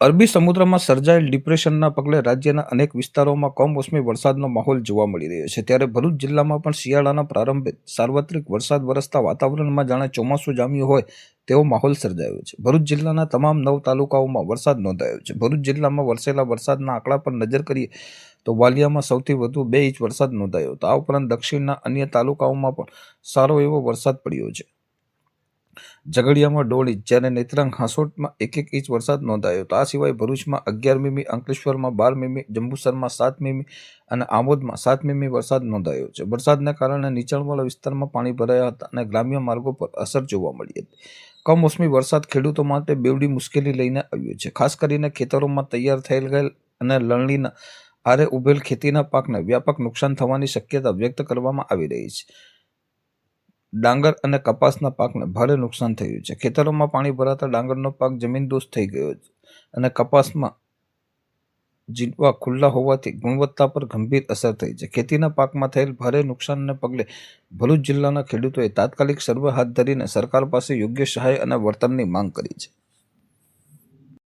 અરબી સમુદ્રમાં સર્જાયેલ ડિપ્રેશનના પગલે રાજ્યના અનેક વિસ્તારોમાં કમોસમી વરસાદનો માહોલ જોવા મળી રહ્યો છે. ત્યારે ભરૂચ જિલ્લામાં પણ શિયાળાના પ્રારંભે સાર્વત્રિક વરસાદ વરસતા વાતાવરણમાં જાણે ચોમાસું જામ્યું હોય તેવો માહોલ સર્જાયો છે. ભરૂચ જિલ્લાના તમામ નવ તાલુકાઓમાં વરસાદ નોંધાયો છે. ભરૂચ જિલ્લામાં વરસેલા વરસાદના આંકડા પર નજર કરીએ તો વાલિયામાં સૌથી વધુ બે ઇંચ વરસાદ નોંધાયો હતો. આ ઉપરાંત દક્ષિણના અન્ય તાલુકાઓમાં પણ સારો એવો વરસાદ પડ્યો છે. ઝઘડિયામાં ડોળી જ્યારે નેત્રાંગ હાંસોટમાં એક એક ઇંચ વરસાદ નોંધાયો હતો. આ સિવાય ભરૂચમાં અગિયાર મીમી, અંકલેશ્વરમાં બાર મીમી, જંબુસરમાં સાત મીમી અને આમોદમાં સાત મીમી વરસાદ નોંધાયો છે. વરસાદને કારણે નીચાણવાળા વિસ્તારમાં પાણી ભરાયા હતા અને ગ્રામ્ય માર્ગો પર અસર જોવા મળી હતી. કમોસમી વરસાદ ખેડૂતો માટે બેવડી મુશ્કેલી લઈને આવ્યો છે. ખાસ કરીને ખેતરોમાં તૈયાર થયેલ ગયેલ અને લણણીના આરે ઉભેલ ખેતીના પાકને વ્યાપક નુકસાન થવાની શક્યતા વ્યક્ત કરવામાં આવી રહી છે. ડાંગર અને કપાસના પાકને ભારે નુકસાન થયું છે. ખેતરોમાં પાણી ભરાતા ડાંગરનો પાક જમીનદોસ્ત થઈ ગયો છે અને કપાસમાં જીંડવા ખુલ્લા હોવાથી ગુણવત્તા પર ગંભીર અસર થઈ છે. ખેતીના પાકમાં થયેલ ભારે નુકસાનને પગલે ભરૂચ જિલ્લાના ખેડૂતોએ તાત્કાલિક સર્વે હાથ ધરીને સરકાર પાસે યોગ્ય સહાય અને વળતરની માંગ કરી છે.